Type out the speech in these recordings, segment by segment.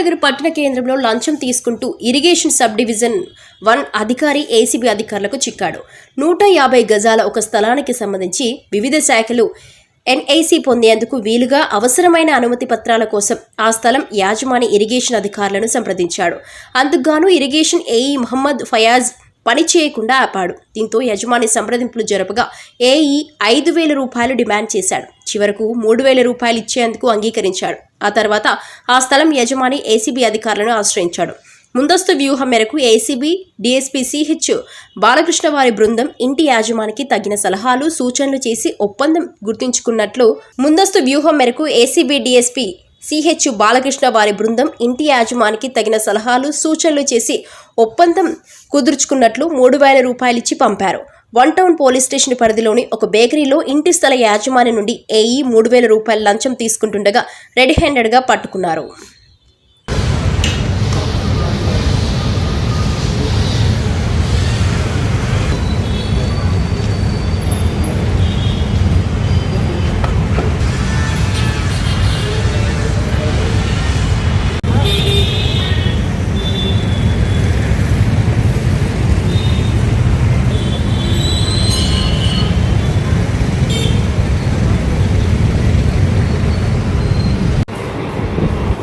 నగర్ పట్టణ కేంద్రంలో లంచం తీసుకుంటూ ఇరిగేషన్ సబ్ డివిజన్ వన్ అధికారి ఏసీబీ అధికారులకు చిక్కాడు. నూట యాభై గజాల ఒక స్థలానికి సంబంధించి వివిధ శాఖలు ఎన్ఐసి పొందేందుకు వీలుగా అవసరమైన అనుమతి పత్రాల కోసం ఆ స్థలం యాజమాని ఇరిగేషన్ అధికారులను సంప్రదించాడు. అందుకుగాను ఇరిగేషన్ ఏఈ మహమ్మద్ ఫయాజ్ పని చేయకుండా ఆపాడు. దీంతో యజమాని సంప్రదింపులు జరపగా ఏఈ ఐదు వేల రూపాయలు డిమాండ్ చేశాడు. చివరకు మూడు వేల రూపాయలు ఇచ్చేందుకు అంగీకరించాడు. ఆ తర్వాత ఆ స్థలం యజమాని ఏసీబీ అధికారులను ఆశ్రయించాడు. ముందస్తు వ్యూహం మేరకు ఏసీబీ డీఎస్పీ సిహెచ్ బాలకృష్ణ వారి బృందం ఇంటి యాజమానికి తగిన సలహాలు సూచనలు చేసి ఒప్పందం గుర్తుంచుకున్నట్లు ముందస్తు వ్యూహం మేరకు ఏసీబీ డీఎస్పీ సిహెచ్ బాలకృష్ణ వారి బృందం ఇంటి యాజమానికి తగిన సలహాలు సూచనలు చేసి ఒప్పందం కుదుర్చుకున్నట్లు మూడు వేల రూపాయలిచ్చి పంపారు. వన్ టౌన్ పోలీస్ స్టేషన్ పరిధిలోని ఒక బేకరీలో ఇంటి స్థల యాజమాని నుండి ఏఈ మూడు వేల రూపాయల లంచం తీసుకుంటుండగా రెడ్ హ్యాండెడ్గా పట్టుకున్నారు.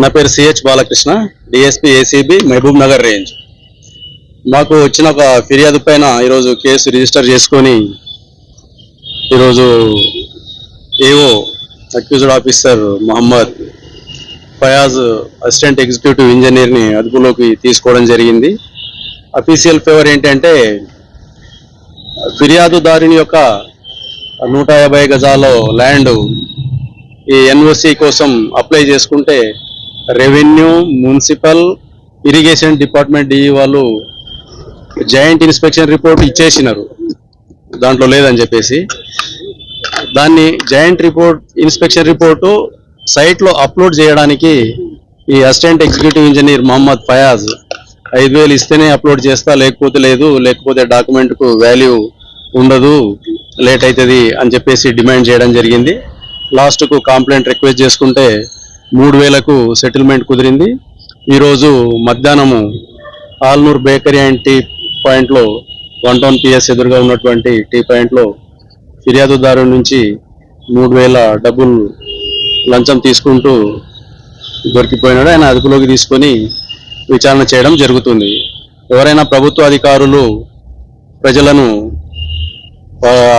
నా పేరు CH Balakrishna DSP ACB Mahbubnagar range. మాకు వచ్చిన ఒక ఫిర్యాదు పైన ఈరోజు కేసు రిజిస్టర్ చేసుకొని ఈరోజు AO accused officer Mohammed Fayaz assistant executive ఇంజనీర్ని అదుపులోకి తీసుకోవడం జరిగింది. అఫీషియల్ ఫేవర్ ఏంటంటే ఫిర్యాదుదారుని యొక్క నూట యాభై గజాల ల్యాండ్ ఈ ఎన్ఓసి కోసం అప్లై చేసుకుంటే revenue municipal irrigation department DE వాళ్ళు జాయింట్ ఇన్స్పెక్షన్ రిపోర్ట్ ఇచ్చేసినారు. దాంట్లో లేదని చెప్పేసి. దాన్ని జాయింట్ రిపోర్ట్ ఇన్స్పెక్షన్ రిపోర్టు సైట్లో అప్లోడ్ చేయడానికి ఈ assistant executive engineer Mohammed Fayaz ఐదు వేలు ఇస్తేనే అప్లోడ్ చేస్తా లేకపోతే లేదు లేకపోతే డాక్యుమెంట్కు వాల్యూ ఉండదు లేట్ అవుతుంది అని చెప్పేసి డిమాండ్ చేయడం జరిగింది. లాస్ట్కు కంప్లైంట్ రిక్వెస్ట్ చేసుకుంటే మూడు వేలకు సెటిల్మెంట్ కుదిరింది. ఈరోజు మధ్యాహ్నము ఆల్నూర్ బేకరీ అండ్ టీ పాయింట్లో వన్ టౌన్ పిఎస్ ఎదురుగా ఉన్నటువంటి టీ పాయింట్లో ఫిర్యాదుదారు నుంచి మూడు వేల డబ్బులు లంచం తీసుకుంటూ దొరికిపోయినాడు. ఆయన అదుపులోకి తీసుకొని విచారణ చేయడం జరుగుతుంది. ఎవరైనా ప్రభుత్వ అధికారులు ప్రజలను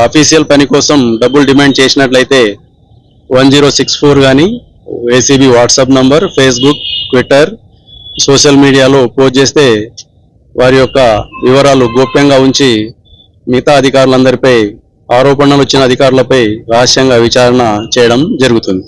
అఫీషియల్ పని కోసం డబ్బులు డిమాండ్ చేసినట్లయితే వన్ జీరో సిక్స్ ఫోర్ కానీ ACB WhatsApp number Facebook Twitter social మీడియాలో పోస్ట్ చేస్తే వారి యొక్క వివరాలు గోప్యంగా ఉంచి మిగతా అధికారులందరిపై ఆరోపణలు వచ్చిన అధికారులపై రహస్యంగా విచారణ చేయడం జరుగుతుంది.